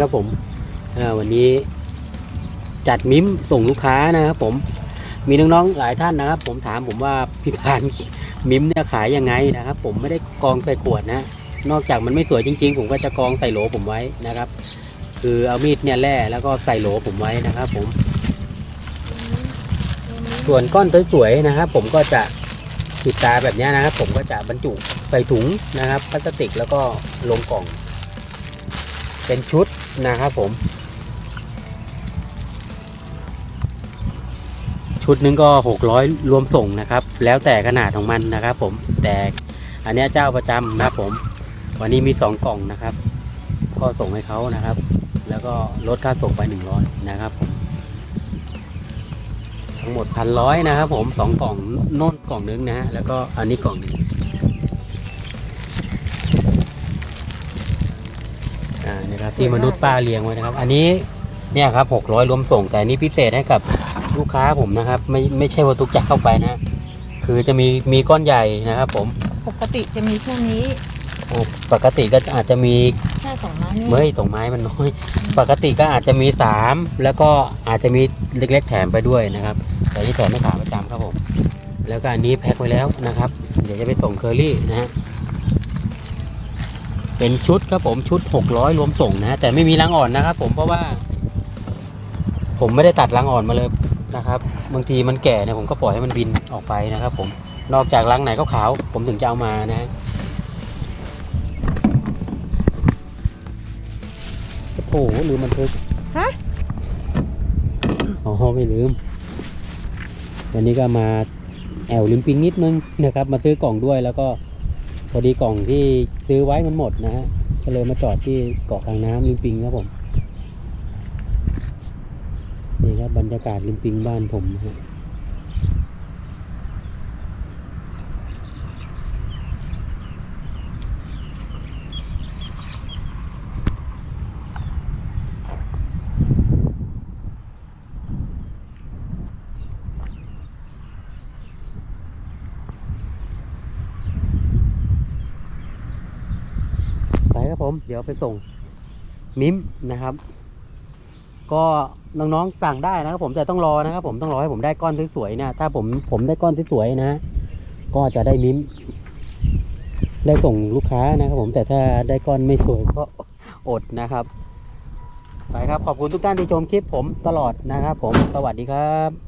ครับผมวันนี้จัดมิมส่งลูกค้านะครับผมมีน้องๆหลายท่านนะครับ ผมถามผมว่าพี่พานมิมเนี่ยขายยังไงนะครับ ผมไม่ได้กองใส่ขวดนะนอกจากมันไม่สวยจริง ๆ ผมก็จะกองใส่โหลผมไว้นะครับ คือเอามีดเนี่ยแล่แล้วก็ใส่โหลผมไว้นะครับ ผม ส่วนก้อนสวยๆนะครับ ผมก็จะปิดตาแบบนี้นะครับ ผมก็จะบรรจุใส่ถุงนะครับพลาสติกแล้วก็ลงกล่อง เป็นชุดนะครับผม ชุดนึงก็ 600 รวมส่งนะครับ แล้วแต่ขนาดของมันนะครับ ผมแต่อันนี้เจ้าประจำนะครับผม วันนี้มีสองกล่องนะครับ ก็ส่งให้เขานะครับ แล้วก็ลดค่าส่งไป 100 นะครับผมทั้งหมดพันร้อยนะครับผมสองกล่องโน่นกล่องนึงนะฮะแล้วก็อันนี้กล่องนึง อ่านะครับที่มนุษย์ป้าเลี้ยงไว้นะครับ อันนี้เนี่ยครับหกร้อยรวมส่งแต่อันนี้พิเศษให้กับลูกค้าผมนะครับ ไม่ไม่ใช่ว่าทุกเจ้าเข้าไปนะ คือจะมีมีก้อนใหญ่นะครับ ผมปกติจะมีแค่นี้อ่าปกติก็อาจจะมีแค่สองไม้นี่เมื่อยตรงไม้มันน้อย ปกติก็อาจจะมีสามแล้วก็อาจจะมีเล็กๆแถมไปด้วยนะครับ แต่ที่แถมไม่ขาประจำครับผม แล้วก็อันนี้แพ็คไว้แล้วนะครับ เดี๋ยวจะไปส่งเคอรี่นะฮะ เป็นชุดครับผมชุด 600 รวมส่งนะแต่ไม่มีรังอ่อนนะครับ ผมเพราะว่า ผมไม่ได้ตัดรังอ่อนมาเลยนะครับบางทีมันแก่เนี่ยผมก็ปล่อยให้มันบินออกไปนะครับ ผมนอกจากรังไหนขาวๆผมถึงจะเอามานะฮะโอ้โหลืมมันทึกฮะอ๋อไม่ลืม วันนี้ก็มาแอลลิมปิงนิดนึงนะครับ มาซื้อกล่องด้วยแล้วก็พ อดีกล่องที่ซื้อไว้มันหมดนะฮะก็เลยมาจอดที่เกาะกลางน้ำลิมปิงครับผม นี่ครับบรรยากาศลิมปิงบ้านผมนะฮะ ผมเดี๋ยวไปส่งมิมนะครับ ก็น้องๆสั่งได้นะครับผมแต่ต้องรอนะครับ ผมต้องรอให้ผมได้ก้อนสวยๆนะถ้าผมผมได้ก้อนสวยๆนะก็จะได้มิมได้ส่งลูกค้านะครับ ผมแต่ถ้าได้ก้อนไม่สวยก็อดนะครับไปครับขอบคุณทุกท่านที่ชมคลิปผมตลอดนะครับ ผมสวัสดีครับ